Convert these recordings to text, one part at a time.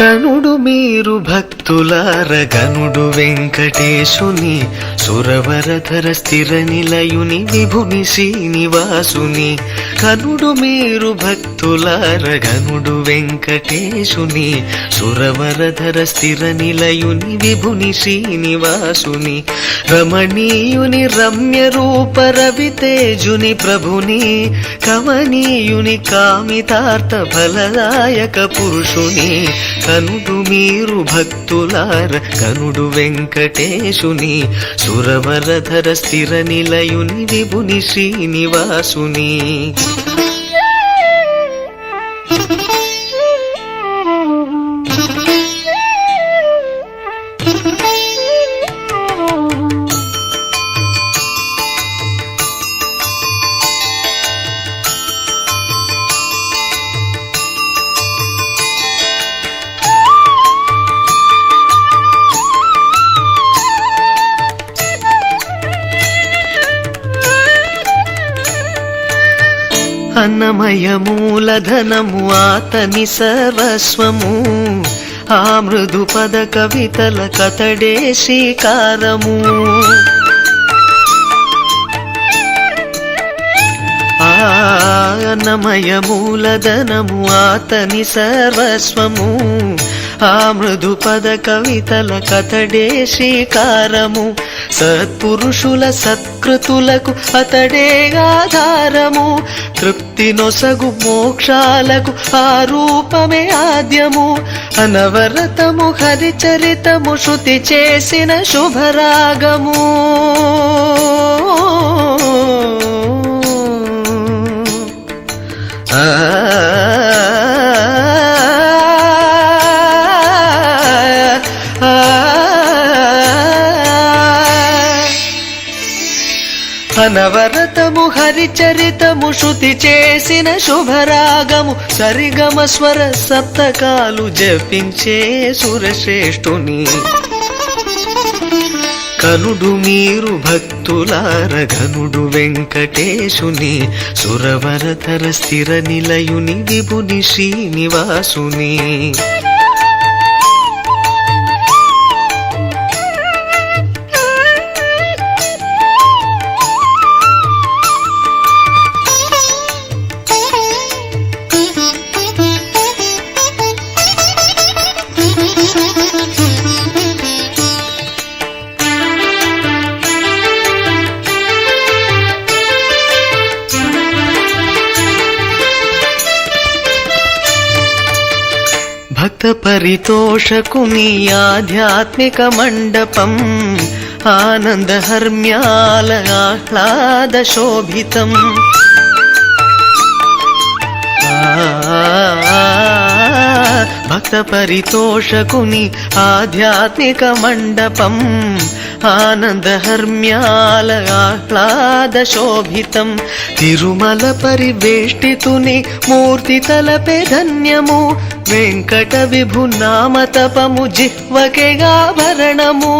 కనుడు మీరు భక్తులార గనుడు వెంకటేశుని సురవరధర స్థిర నిలయుని విభుని శ్రీనివాసుని. కనుడు మీరు భక్తులార గనుడు వెంకటేశుని సురవరధర స్థిర నిలయుని విభుని శ్రీనివాసుని. రమణీయుని రమ్య రూప రవితేజుని ప్రభుని కమనీయుని కామితార్థ ఫలదాయక పురుషుని. కనుడు మీరు భక్తులార కనుడు వెంకటేశుని సురవరధర స్థిర నిలయుని విభుని శ్రీనివాసుని. అన్నమయ మూలధనము ఆతని సర్వస్వము. ఆ మృదు పద కవితల కతడే శ్రీకారము. అన్నమయ మూలధనము ఆతని సర్వస్వము. ఆ మృదు పద కవితల కథడే శ్రీకారము. సత్పురుషుల సత్కృతులకు అతడే ఆధారము. తృప్తి నొసగు మోక్షాలకు ఆ రూపమే ఆద్యము. అనవరతము హరిచరితము శృతి చేసిన శుభరాగము. ఆ అనవరతము హరిచరితము శృతి చేసిన శుభరాగము సరిగమ స్వర సప్తకాలు జపించే సురశ్రేష్ఠుని. కనుడు మీరు భక్తులార ఘనుడు వెంకటేశుని సురవరతర స్థిర నిలయుని విభుని శ్రీనివాసుని. పరితోషకుని ఆధ్యాత్మిక మండపం ఆనందహర్మ్యాల ఆహ్లాద శోభితం భక్త పరితోషకుని ఆధ్యాత్మిక మండపం ఆనందహర్మ్యాల ఆహ్లాద శోభితం తిరుమల పరివేష్టితుని మూర్తి తలపే ధన్యము వెంకట విభు నామ తపము జిహ్వకెగాభరణము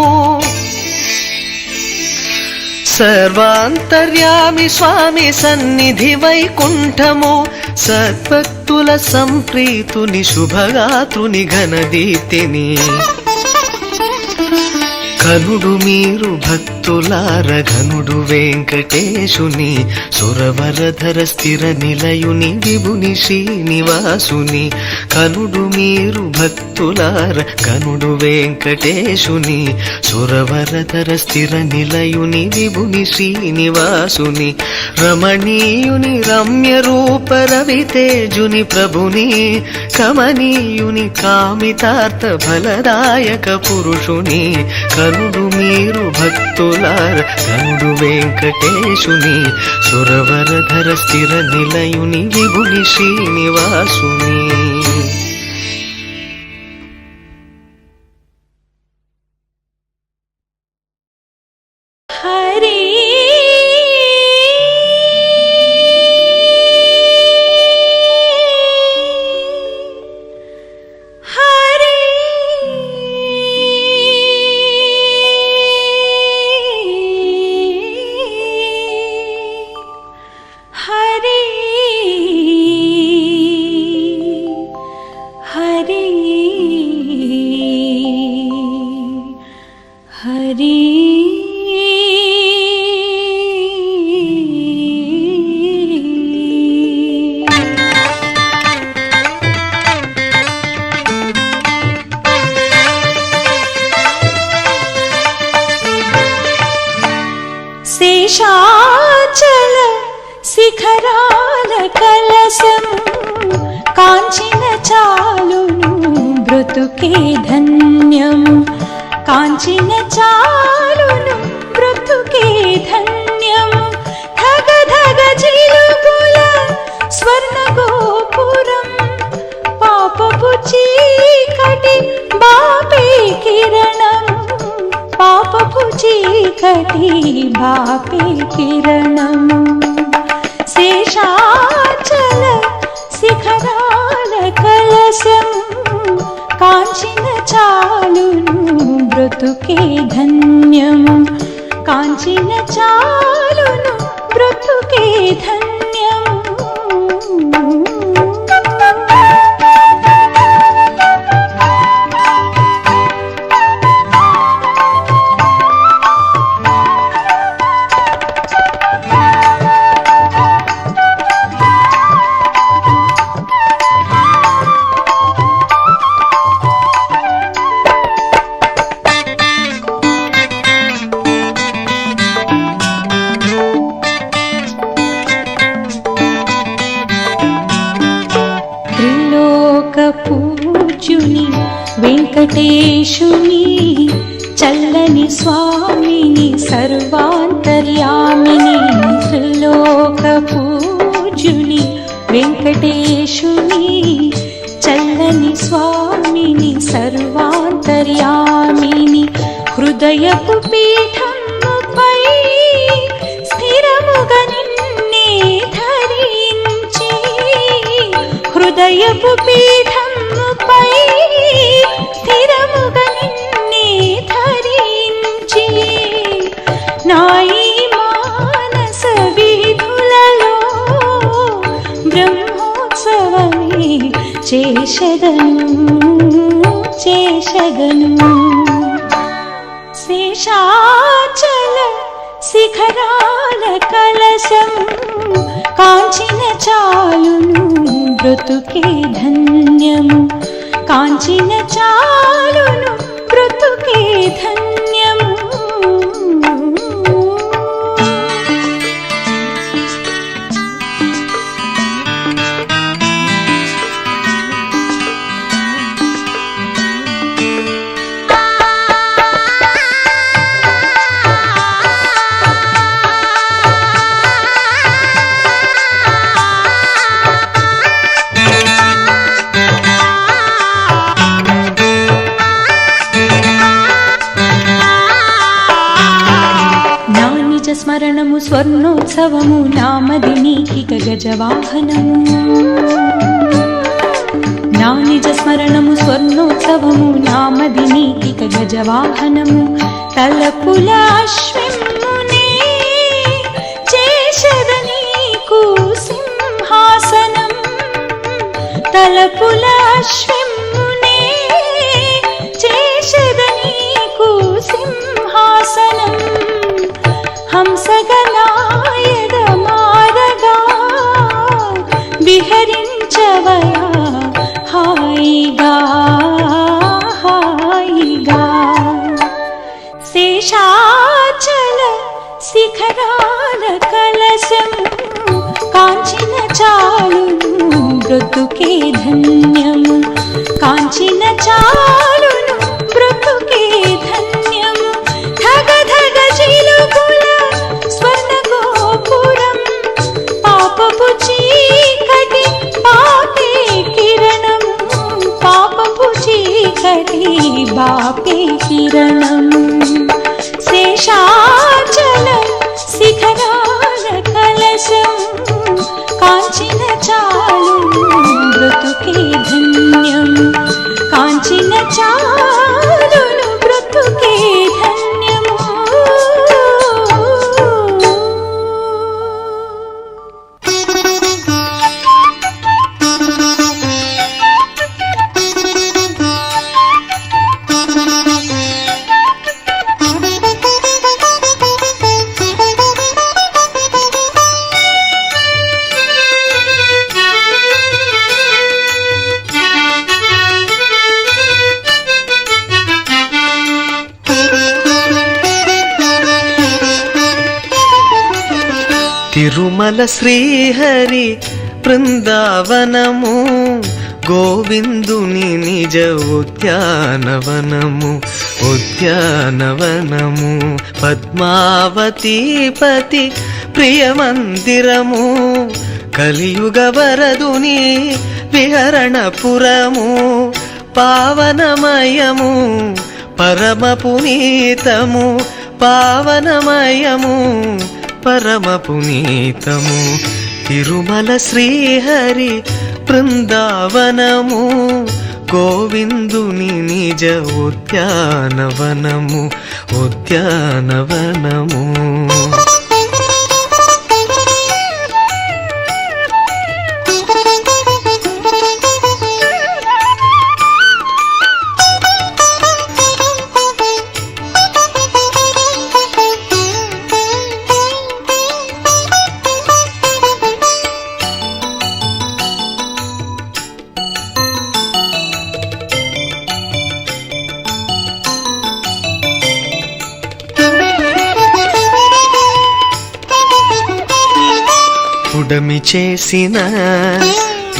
సర్వాంతర్యామి స్వామి సన్నిధి వైకుంఠము సద్భక్తుల సంప్రీతుని శుభగాతుని ఘనదీతిని కనుడు మీరు భక్తులార ఘనుడు వెంకటేశుని సురవరధర స్థిర నిలయుని విభుని శ్రీనివాసుని కనుడు మీరు భక్తులార ఘనుడు వెంకటేశుని సురవరధర స్థిర నిలయుని విభుని శ్రీనివాసుని రమణీయుని రమ్య రూప రవితేజుని ప్రభుని కమనీయుని కామితార్థ ఫలదాయక పురుషుని కనుడు మీరు భక్తులార కనుడు వెంకటేశుని సురవరధర స్థిర నిలయుని విభుని శ్రీనివాసుని. శేషాచల శిఖరాల కలసం కాంచిన చాలును బ్రతుకే ధన్యం. కాంచిన చాలును బ్రతుకే ధన్యం. ధగ ధగ జీలుగుల స్వర్ణ గోపురం పాపపు చీకటి బాపే కిరణం. पापुची कटी भापि किरणं। शेषाचल शिखरालकलश्यं काञ्चीन चालनु मृत्ुके धन्यं। काञ्चीन चालन मृतुके धन्यम् సర్వాంతర్యామిని హృదయపు పీఠముపై స్థిరముగా నిన్నే ధరించి హృదయపు పీఠముపై స్థిరముగా నిన్నే ధరించి నాయి మానస వీధులలో బ్రహ్మోత్సవమే చేషదను చేశగను. శేషాచల శిఖరాల కలశం కాంచిన చాలును బ్రతుకే ధన్యము. కాంచిన చాలును బ్రతుకే ధన్యము. స్వర్ణోత్సవము నామది నీకిక గజవాహనము. నా నిజ స్మరణము స్వర్ణోత్సవము నామది నీకిక గజవాహనము. తలపుల అశ్విమునే చేశద నీకు సింహాసనం. తలపుల అశ్విమునే చాలును బ్రతుకే ధన్యము. కాంచిన చాలును బ్రతుకే ధన్యము. ధగ ధగ చిలుకుల స్వర్ణ గోపురం. పాపపు చీకటి పాపే కిరణము పాపపు చీకటి బాపే కిరణము శేషా తిరుమల శ్రీహరి బృందావనము గోవిందుని నిజ ఉద్యానవనము ఉద్యానవనము పద్మావతీపతి ప్రియమందిరము కలియుగ వరదుని విహరణపురము పావనమయము పరమ పునీతము పావనమయము పరమ పునీతము. తిరుమల శ్రీహరి బృందావనము. గోవిందుని నిజ ఉద్యానవనము. ఉద్యానవనము. చేసిన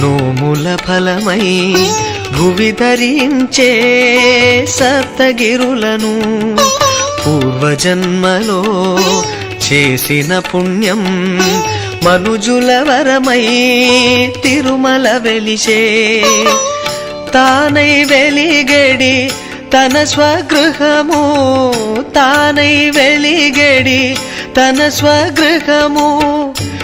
నోముల ఫలమై భువి ధరించే సప్తగిరులను పూర్వజన్మలో చేసిన పుణ్యం మనుజుల వరమై తిరుమల వెలిచే. తానై వెలిగడి తన స్వగృహము తానై వెలిగడి తన స్వగృహము.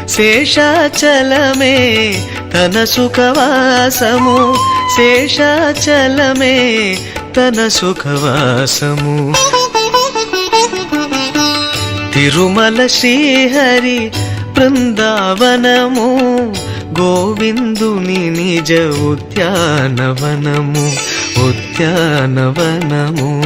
శేషాచలమే తన సుఖవాసము. శేషాచలమే తన సుఖవాసము. తిరుమల శ్రీహరి బృందావనము. గోవిందుని నిజ ఉద్యానవనము. ఉద్యానవనము.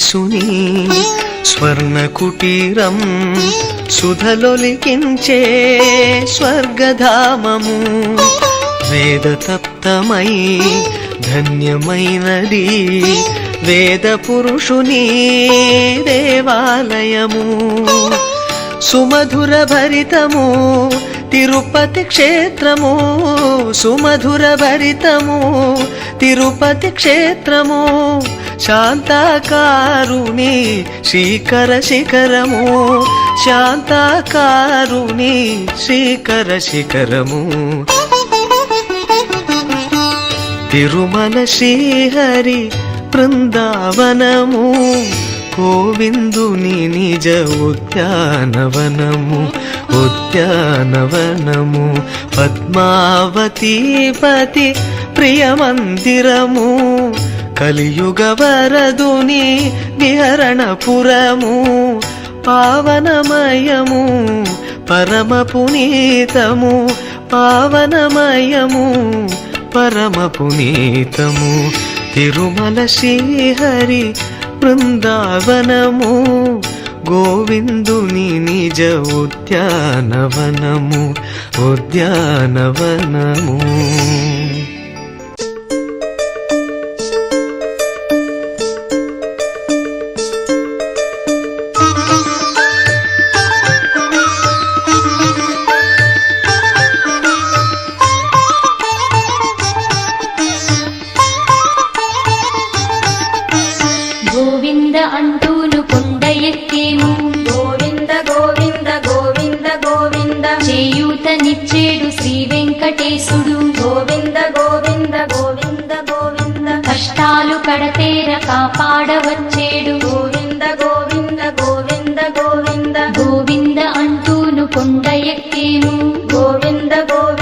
తిరుమలేశుని స్వర్ణ కుటీరం సుధలొలికించే స్వర్గధామము. వేదతప్తమై ధన్యమైనది వేద పురుషుని దేవాలయము. సుమధుర భరితము తిరుపతి క్షేత్రము సుమధుర భరితము. తిరుపతి క్షేత్రము శాంతాకారుని శ్రీకర శిఖరము. శాంతాకారుని శ్రీకర శిఖరము. తిరుమల శ్రీహరి బృందావనము. గోవిందుని నిజ ఉద్యానవనము. ఉద్యానవనము. పద్మావతీపతి ప్రియమందిరము. కలియుగ వరదుని విహరణపురము. పావనమయము పరమ పునీతము పావనమయము పరమ పునీతము తిరుమల శ్రీహరి బృందావనము. గోవిందుని నిజ ఉద్యానవనము ఉద్యానవనము. నేను గోవింద గోవింద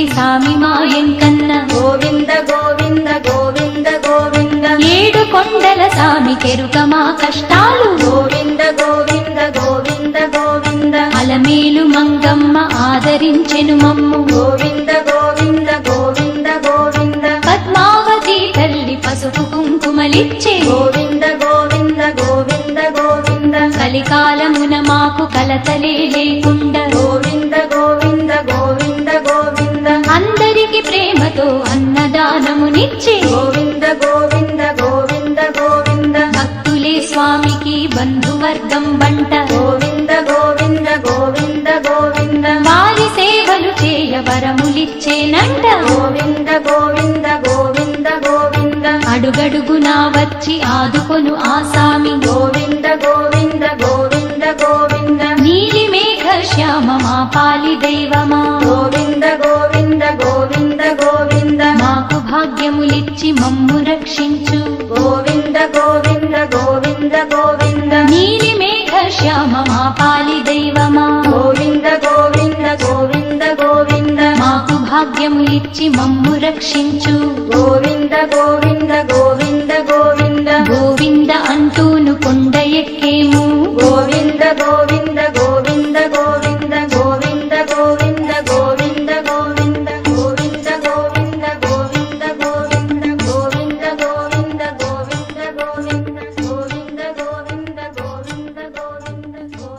చూసేటి సామి మాయంకన్న గోవింద గోవింద గోవింద గోవింద. ఏడు కొండల సామి కెరుక మా కష్టాలు. గోవింద గోవింద గోవింద గోవింద. అలమేలు మంగమ్మ ఆదరించెను మమ్ము. గోవింద గోవింద గోవింద గోవింద. పద్మావతి తల్లి పసుపు కుంకుమలిచ్చే. గోవింద గోవింద గోవింద గోవింద. కలికాలమున మాకు కలతలే లేకుండా. గోవింద అందరికి ప్రేమతో అన్నదానమునిచ్చే గోవింద గోవింద గోవింద గోవింద. భక్తులే స్వామికి బంధువర్గం బంట గోవింద గోవింద గోవింద గోవింద. వారి సేవలు చేయ వరములిచ్చేనంట గోవింద గోవింద గోవింద గోవింద. అడుగడుగునా వచ్చి ఆదుకొను ఆసామి గోవింద గోవింద గోవింద గోవింద. నీలి మేఘ శ్యామ మా పాలి దైవమా. గోవింద భాగ్యములిచ్చి మమ్ము రక్షించు. గోవింద గోవింద గోవింద గోవింద. నీలి మేఘ శ్యామ మా పాలి దైవమా. గోవింద గోవింద గోవింద గోవింద. మాకు భాగ్యములిచ్చి మమ్ము రక్షించు. గోవింద గోవింద గోవింద.